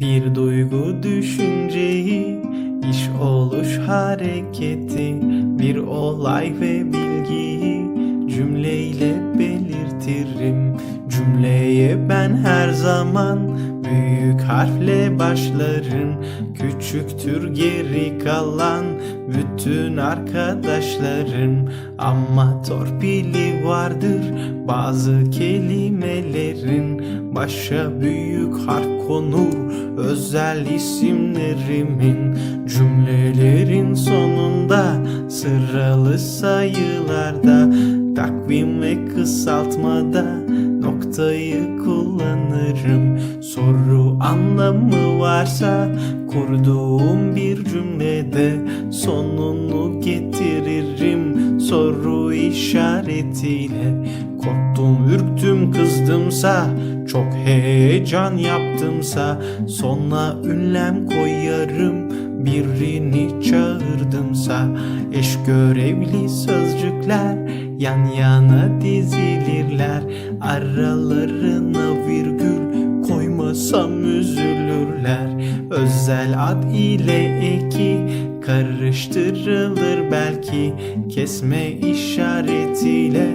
Bir duygu düşünceyi, iş oluş hareketi, bir olay ve bilgiyi cümleyle belirtirim. Cümleye ben her zaman büyük harfle başlarım. Küçüktür geri kalan bütün arkadaşlarım. Ama torpili vardır bazı kelimelerin. Başa büyük harf konur özel isimlerimin. Cümlelerin sonunda sıralı sayılarda takvim ve kısaltmada noktayı kullanırım. Soru anlamı varsa kurduğum bir cümlede sonunu getiririm soru işaretiyle. Korktum, ürktüm, kızdımsa, çok heyecan yaptımsa Sona ünlem koyarım birini çağırdımsa Eş görevli sözcükler yan yana dizilirler Aralarına koymasam üzülürler. Özel ad ile eki karıştırılır. Belki Kesme işaretiyle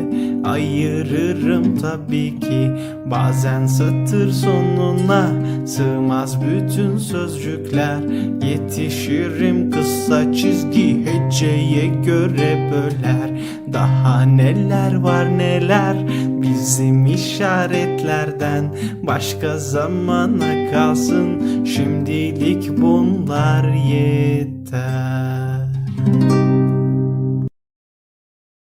ayırırım tabii ki. Bazen satır sonuna sığmaz bütün sözcükler. Yetişirim kısa çizgi heceye göre böler Daha neler var neler bizim işaretlerden. Başka zamana kalsın şimdilik bunlar yeter